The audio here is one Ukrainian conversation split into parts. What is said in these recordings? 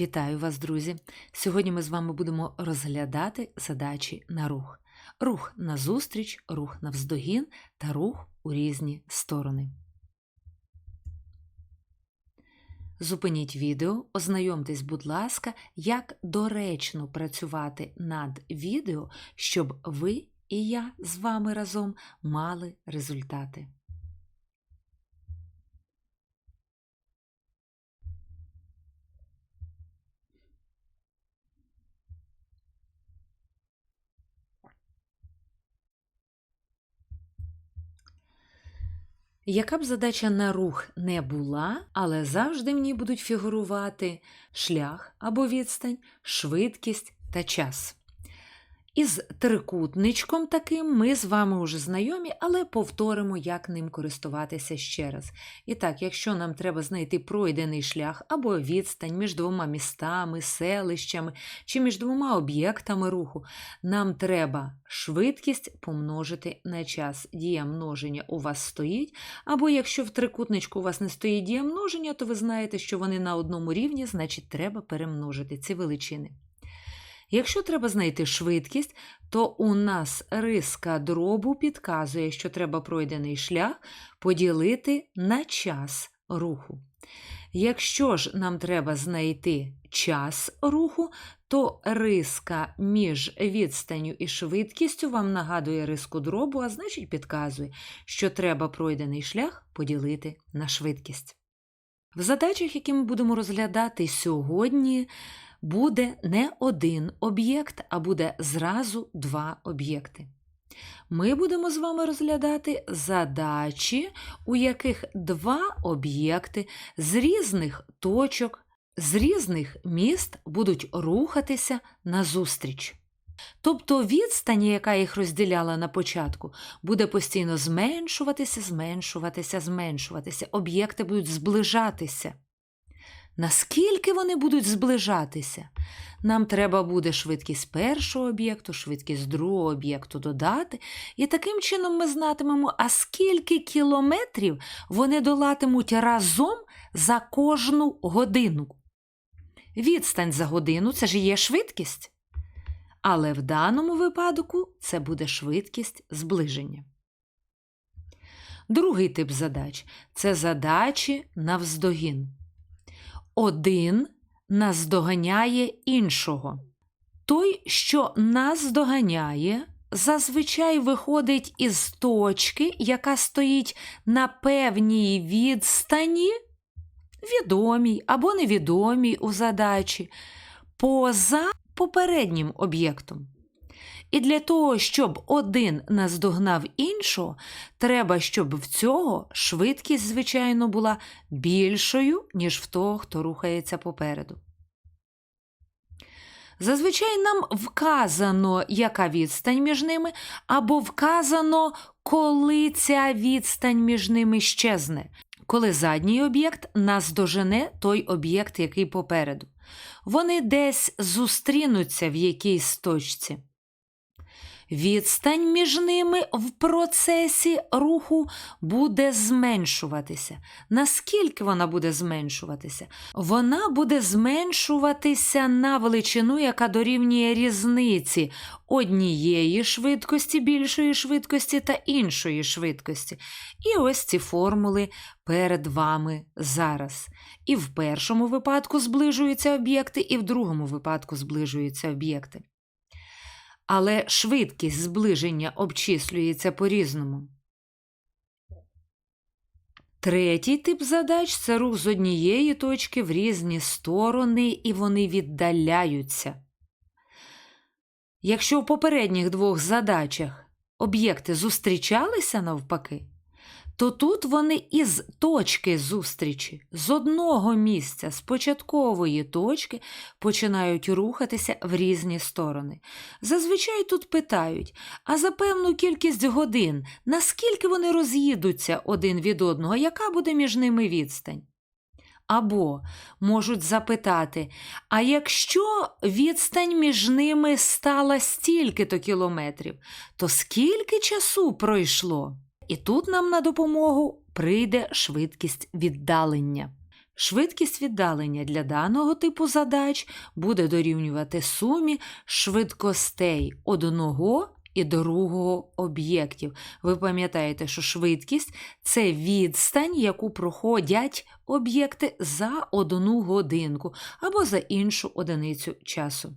Вітаю вас, друзі! Сьогодні ми з вами будемо розглядати задачі на рух. Рух назустріч, рух навздогін та рух у різні сторони. Зупиніть відео, ознайомтесь, будь ласка, як доречно працювати над відео, щоб ви і я з вами разом мали результати. Яка б задача на рух не була, але завжди в ній будуть фігурувати шлях або відстань, швидкість та час. Із трикутничком таким ми з вами вже знайомі, але повторимо, як ним користуватися ще раз. І так, якщо нам треба знайти пройдений шлях або відстань між двома містами, селищами чи між двома об'єктами руху, нам треба швидкість помножити на час. Дія множення у вас стоїть, або якщо в трикутничку у вас не стоїть дія множення, то ви знаєте, що вони на одному рівні, значить треба перемножити ці величини. Якщо треба знайти швидкість, то у нас риска дробу підказує, що треба пройдений шлях поділити на час руху. Якщо ж нам треба знайти час руху, то риска між відстанню і швидкістю вам нагадує риску дробу, а значить підказує, що треба пройдений шлях поділити на швидкість. В задачах, які ми будемо розглядати сьогодні, буде не один об'єкт, а буде зразу два об'єкти. Ми будемо з вами розглядати задачі, у яких два об'єкти з різних точок, з різних міст будуть рухатися назустріч. Тобто відстань, яка їх розділяла на початку, буде постійно зменшуватися, зменшуватися, зменшуватися. Об'єкти будуть зближатися. Наскільки вони будуть зближатися? Нам треба буде швидкість першого об'єкту, швидкість другого об'єкту додати, і таким чином ми знатимемо, а скільки кілометрів вони долатимуть разом за кожну годину. Відстань за годину це ж є швидкість. Але в даному випадку це буде швидкість зближення. Другий тип задач це задачі навздогін один наздоганяє іншого. Той, що наздоганяє, зазвичай виходить із точки, яка стоїть на певній відстані, відомій або невідомій у задачі, поза попереднім об'єктом. І для того, щоб один наздогнав іншого, треба, щоб в цього швидкість, звичайно, була більшою, ніж в того, хто рухається попереду. Зазвичай нам вказано, яка відстань між ними, або вказано, коли ця відстань між ними щезне, коли задній об'єкт наздожене той об'єкт, який попереду. Вони десь зустрінуться в якійсь точці. Відстань між ними в процесі руху буде зменшуватися. Наскільки вона буде зменшуватися? Вона буде зменшуватися на величину, яка дорівнює різниці однієї швидкості, більшої швидкості та іншої швидкості. І ось ці формули перед вами зараз. І в першому випадку зближуються об'єкти, і в другому випадку зближуються об'єкти але швидкість зближення обчислюється по-різному. Третій тип задач це рух з однієї точки в різні сторони, і вони віддаляються. Якщо в попередніх двох задачах об'єкти зустрічалися навпаки, то тут вони із точки зустрічі, з одного місця, з початкової точки, починають рухатися в різні сторони. Зазвичай тут питають, а за певну кількість годин, наскільки вони роз'їдуться один від одного, яка буде між ними відстань? Або можуть запитати, а якщо відстань між ними стала стільки-то кілометрів, то скільки часу пройшло? І тут нам на допомогу прийде швидкість віддалення. Швидкість віддалення для даного типу задач буде дорівнювати сумі швидкостей одного і другого об'єктів. Ви пам'ятаєте, що швидкість це відстань, яку проходять об'єкти за одну годинку або за іншу одиницю часу.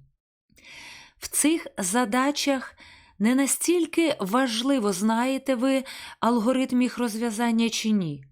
В цих задачах не настільки важливо, знаєте ви алгоритм їх розв'язання чи ні.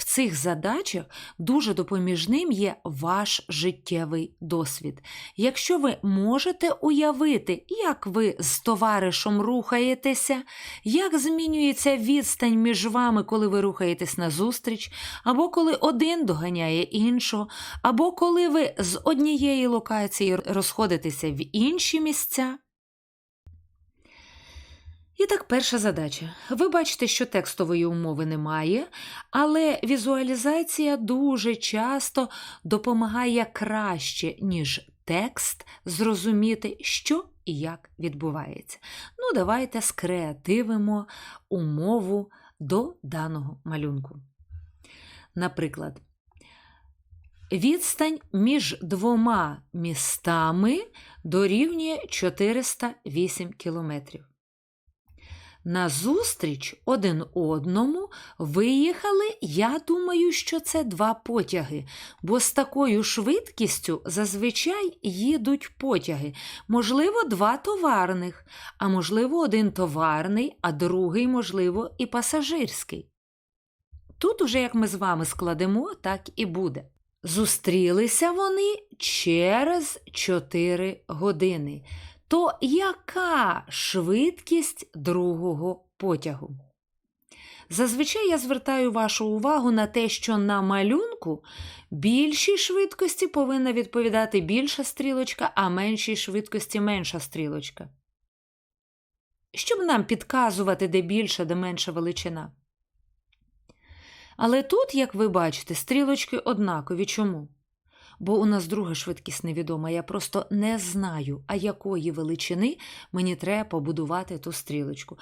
В цих задачах дуже допоміжним є ваш життєвий досвід. Якщо ви можете уявити, як ви з товаришем рухаєтеся, як змінюється відстань між вами, коли ви рухаєтесь назустріч, або коли один доганяє іншого, або коли ви з однієї локації розходитеся в інші місця. І так, перша задача. Ви бачите, що текстової умови немає, але візуалізація дуже часто допомагає краще, ніж текст, зрозуміти, що і як відбувається. Ну, давайте скреативимо умову до даного малюнку. Наприклад, відстань між двома містами дорівнює 408 кілометрів. Назустріч один одному виїхали, я думаю, що це два потяги, бо з такою швидкістю зазвичай їдуть потяги. Можливо, два товарних, а можливо, один товарний, а другий, можливо, і пасажирський. Тут уже, як ми з вами складемо, так і буде. Зустрілися вони через 4 години то яка швидкість другого потягу? Зазвичай я звертаю вашу увагу на те, що на малюнку більшій швидкості повинна відповідати більша стрілочка, а меншій швидкості менша стрілочка. Щоб нам підказувати, де більша, де менша величина. Але тут, як ви бачите, стрілочки однакові. Чому? Бо у нас друга швидкість невідома. Я просто не знаю, а якої величини мені треба побудувати ту стрілочку.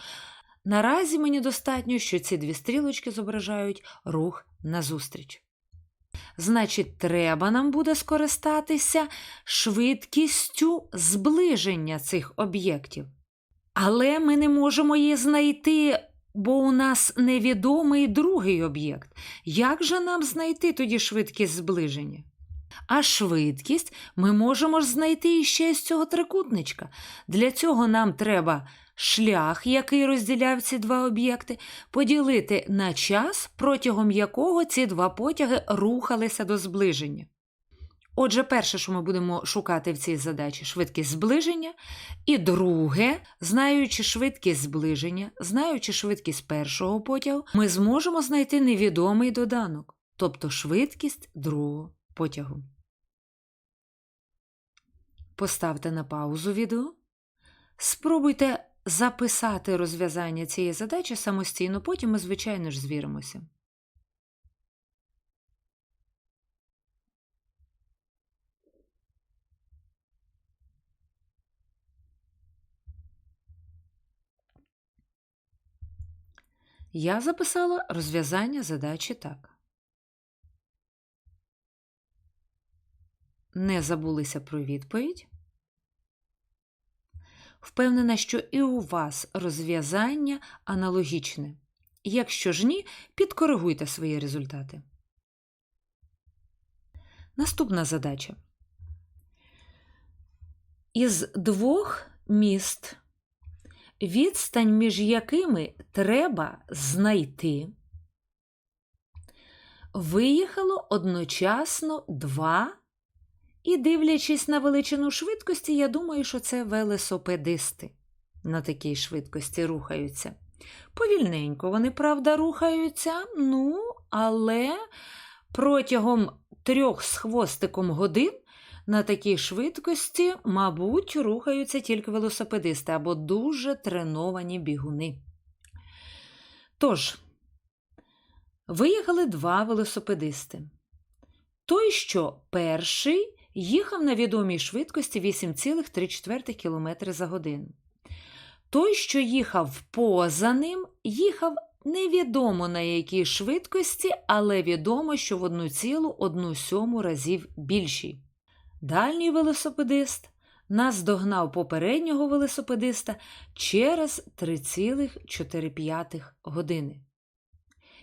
Наразі мені достатньо, що ці дві стрілочки зображають рух назустріч. Значить, треба нам буде скористатися швидкістю зближення цих об'єктів. Але ми не можемо її знайти, бо у нас невідомий другий об'єкт. Як же нам знайти тоді швидкість зближення? А швидкість ми можемо ж знайти іще з цього трикутничка. Для цього нам треба шлях, який розділяв ці два об'єкти, поділити на час, протягом якого ці два потяги рухалися до зближення. Отже, перше, що ми будемо шукати в цій задачі, швидкість зближення. І друге, знаючи швидкість зближення, знаючи швидкість першого потягу, ми зможемо знайти невідомий доданок, тобто швидкість другого потягу. Поставте на паузу відео. Спробуйте записати розв'язання цієї задачі самостійно, потім ми, звичайно ж, звіримося. Я записала розв'язання задачі так. Не забулися про відповідь. Впевнена, що і у вас розв'язання аналогічне. Якщо ж ні, підкоригуйте свої результати. Наступна задача. Із двох міст, відстань між якими треба знайти, виїхало одночасно два і, дивлячись на величину швидкості, я думаю, що це велосипедисти на такій швидкості рухаються. Повільненько вони, правда, рухаються, ну, але протягом трьох з хвостиком годин на такій швидкості, мабуть, рухаються тільки велосипедисти або дуже треновані бігуни. Тож, виїхали два велосипедисти. Той, що перший їхав на відомій швидкості 8,3 км за годину. Той, що їхав поза ним, їхав невідомо на якій швидкості, але відомо, що в 1,1 разів більшій. Дальній велосипедист наздогнав попереднього велосипедиста через 3,4 години.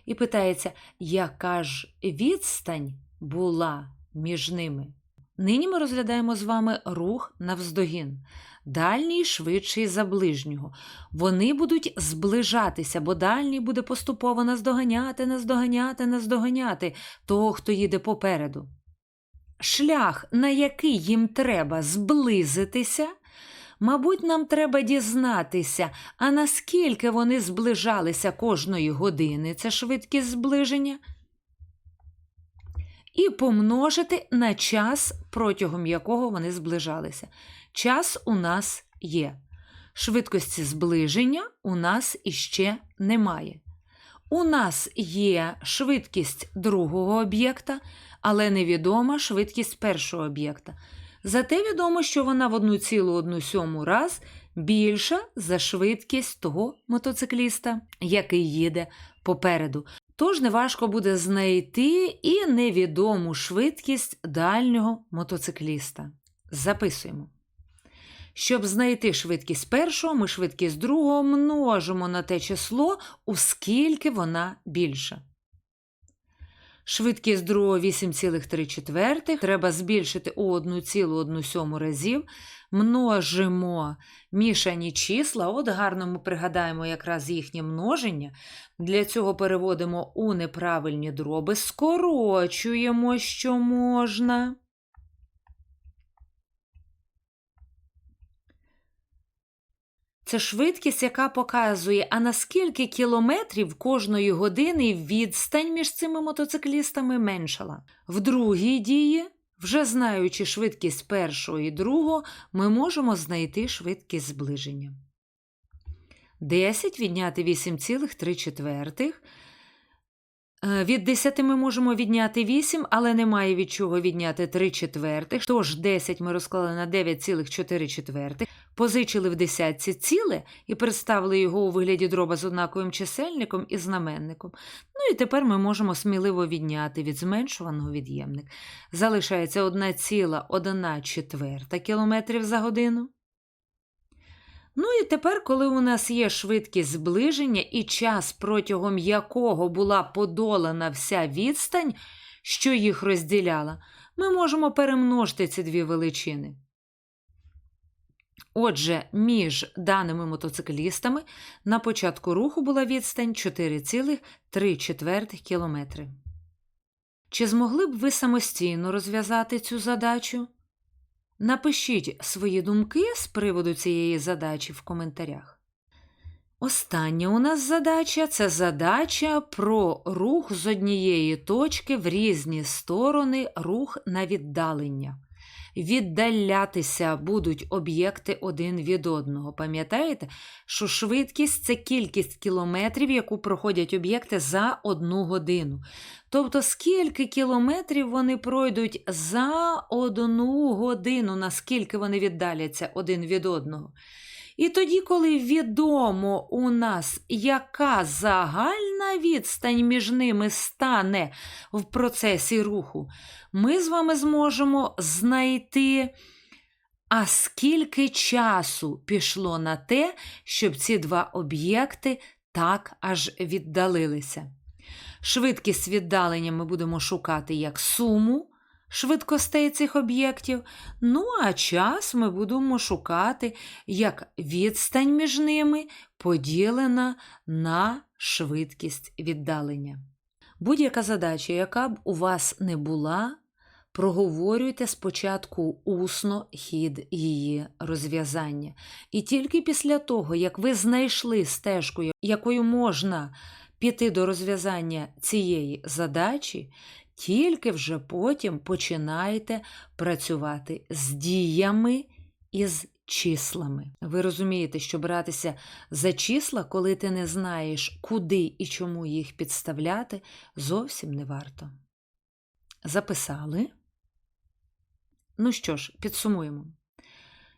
І питається, яка ж відстань була між ними? Нині ми розглядаємо з вами рух навздогін. Дальній швидший за ближнього. Вони будуть зближатися, бо дальній буде поступово наздоганяти, наздоганяти, наздоганяти того, хто їде попереду. Шлях, на який їм треба зблизитися, мабуть, нам треба дізнатися, а наскільки вони зближалися кожної години, це швидкість зближення, і помножити на час, протягом якого вони зближалися. Час у нас є. Швидкості зближення у нас іще немає. У нас є швидкість другого об'єкта, але невідома швидкість першого об'єкта. Зате відомо, що вона в 1,1 раз більша за швидкість того мотоцикліста, який їде попереду. Тож неважко буде знайти і невідому швидкість дальнього мотоцикліста. Записуємо. Щоб знайти швидкість першого, ми швидкість другого множимо на те число, оскільки вона більша. Швидкість другого 8,3 треба збільшити у 1,1 разів. Множимо мішані числа. От гарно ми пригадаємо якраз їхнє множення. Для цього переводимо у неправильні дроби, скорочуємо, що можна. Це швидкість, яка показує, а наскільки кілометрів кожної години відстань між цими мотоциклістами меншала. В другій дії, вже знаючи швидкість першого і другого, ми можемо знайти швидкість зближення. 10 відняти 8,3. Е, від 10 ми можемо відняти 8, але немає від чого відняти 3 четвертих. Тож 10 ми розклали на 9,4 четвертих, позичили в десятці ціле і представили його у вигляді дроба з однаковим чисельником і знаменником. Ну і тепер ми можемо сміливо відняти від зменшуваного від'ємник. Залишається 1,1 четверта кілометрів за годину. Ну і тепер, коли у нас є швидкість зближення і час, протягом якого була подолана вся відстань, що їх розділяла, ми можемо перемножити ці дві величини. Отже, між даними мотоциклістами на початку руху була відстань 4,3 кілометри. Чи змогли б ви самостійно розв'язати цю задачу? Напишіть свої думки з приводу цієї задачі в коментарях. Остання у нас задача це задача про рух з однієї точки в різні сторони, рух на віддалення віддалятися будуть об'єкти один від одного. Пам'ятаєте, що швидкість це кількість кілометрів, яку проходять об'єкти за одну годину. Тобто, скільки кілометрів вони пройдуть за одну годину, наскільки вони віддаляться один від одного. І тоді, коли відомо у нас, яка загальна відстань між ними стане в процесі руху, ми з вами зможемо знайти, а скільки часу пішло на те, щоб ці два об'єкти так аж віддалилися. Швидкість віддалення ми будемо шукати як суму швидкостей цих об'єктів, ну а час ми будемо шукати як відстань між ними поділена на швидкість віддалення. Будь-яка задача, яка б у вас не була, проговорюйте спочатку усно хід її розв'язання. І тільки після того, як ви знайшли стежку, якою можна піти до розв'язання цієї задачі, тільки вже потім починаєте працювати з діями і з числами. Ви розумієте, що братися за числа, коли ти не знаєш, куди і чому їх підставляти, зовсім не варто. Записали. Ну що ж, підсумуємо.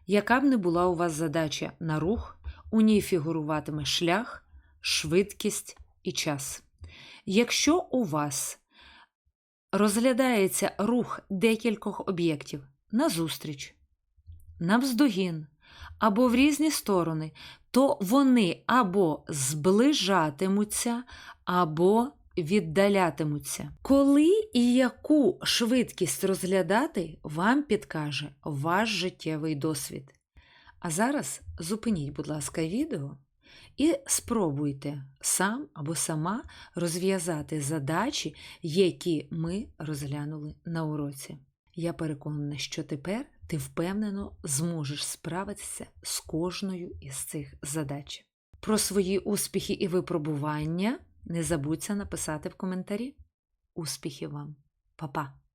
Яка б не була у вас задача на рух, у ній фігуруватиме шлях, швидкість і час. Якщо у вас розглядається рух декількох об'єктів назустріч, навздогін або в різні сторони, то вони або зближатимуться, або віддалятимуться. Коли і яку швидкість розглядати, вам підкаже ваш життєвий досвід. А зараз зупиніть, будь ласка, відео і спробуйте сам або сама розв'язати задачі, які ми розглянули на уроці. Я переконана, що тепер ти впевнено зможеш справитися з кожною із цих задач. Про свої успіхи і випробування не забудься написати в коментарі. Успіхів вам, Па-па!